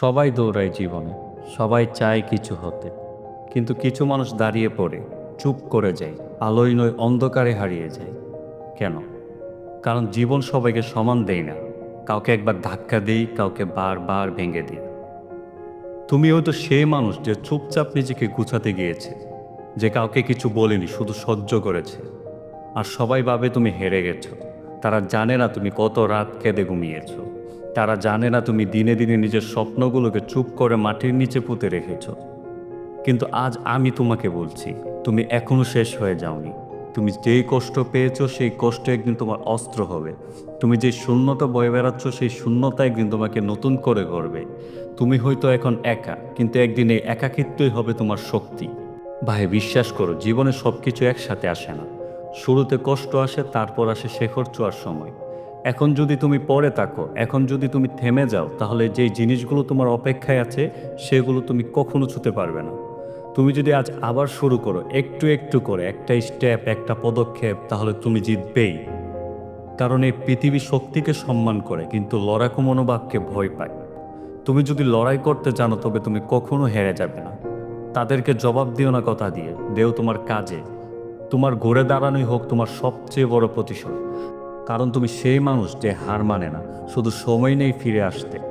সবাই দৌড়ায় জীবনে, সবাই চায় কিছু হতে। কিন্তু কিছু মানুষ দাঁড়িয়ে পড়ে, চুপ করে যায়, আলোয় নয়, অন্ধকারে হারিয়ে যায়। কেন? কারণ জীবন সবাইকে সমান দেয় না। কাউকে একবার ধাক্কা দিই, কাউকে বারবার ভেঙে দিই। তুমি হয়তো সেই মানুষ যে চুপচাপ নিজেকে গুছাতে গিয়েছে, যে কাউকে কিছু বলেনি, শুধু সহ্য করেছে। আর সবাই ভাবে তুমি হেরে গেছো। তারা জানে না তুমি কত রাত কেঁদে ঘুমিয়েছো। তারা জানে না তুমি দিনে দিনে নিজের স্বপ্নগুলোকে চুপ করে মাটির নিচে পুঁতে রেখেছ। কিন্তু আজ আমি তোমাকে বলছি, তুমি এখনও শেষ হয়ে যাওনি। তুমি যেই কষ্ট পেয়েছ, সেই কষ্ট একদিন তোমার অস্ত্র হবে। তুমি যে শূন্যতা বয়ে বেড়াচ্ছ, সেই শূন্যতা একদিন তোমাকে নতুন করে গড়বে। তুমি হয়তো এখন একা, কিন্তু একদিন এই একাকিত্বই হবে তোমার শক্তি। ভাই, বিশ্বাস করো, জীবনে সব কিছু একসাথে আসে না। শুরুতে কষ্ট আসে, তারপর আসে শেখর চোয়ার সময়। এখন যদি তুমি পরে থাকো, এখন যদি তুমি থেমে যাও, তাহলে যেই জিনিসগুলো তোমার অপেক্ষায় আছে, সেগুলো তুমি কখনো ছুতে পারবে না। তুমি যদি আজ আবার শুরু করো, একটু একটু করে, একটা স্টেপ, একটা পদক্ষেপ, তাহলে তুমি জিতবেই। কারণ এই পৃথিবী শক্তিকে সম্মান করে, কিন্তু লড়াকু মনোভাবকে ভয় পায়। তুমি যদি লড়াই করতে জানো, তবে তুমি কখনো হেরে যাবে না। তাদেরকে জবাব দিও না কথা দিয়ে, দেও তোমার কাজে। তোমার ঘুরে দাঁড়ানোই হোক তোমার সবচেয়ে বড় প্রতিশোধ। কারণ তুমি সেই মানুষ যে হার মানে না শুধু সময় নেই ফিরে আসতে।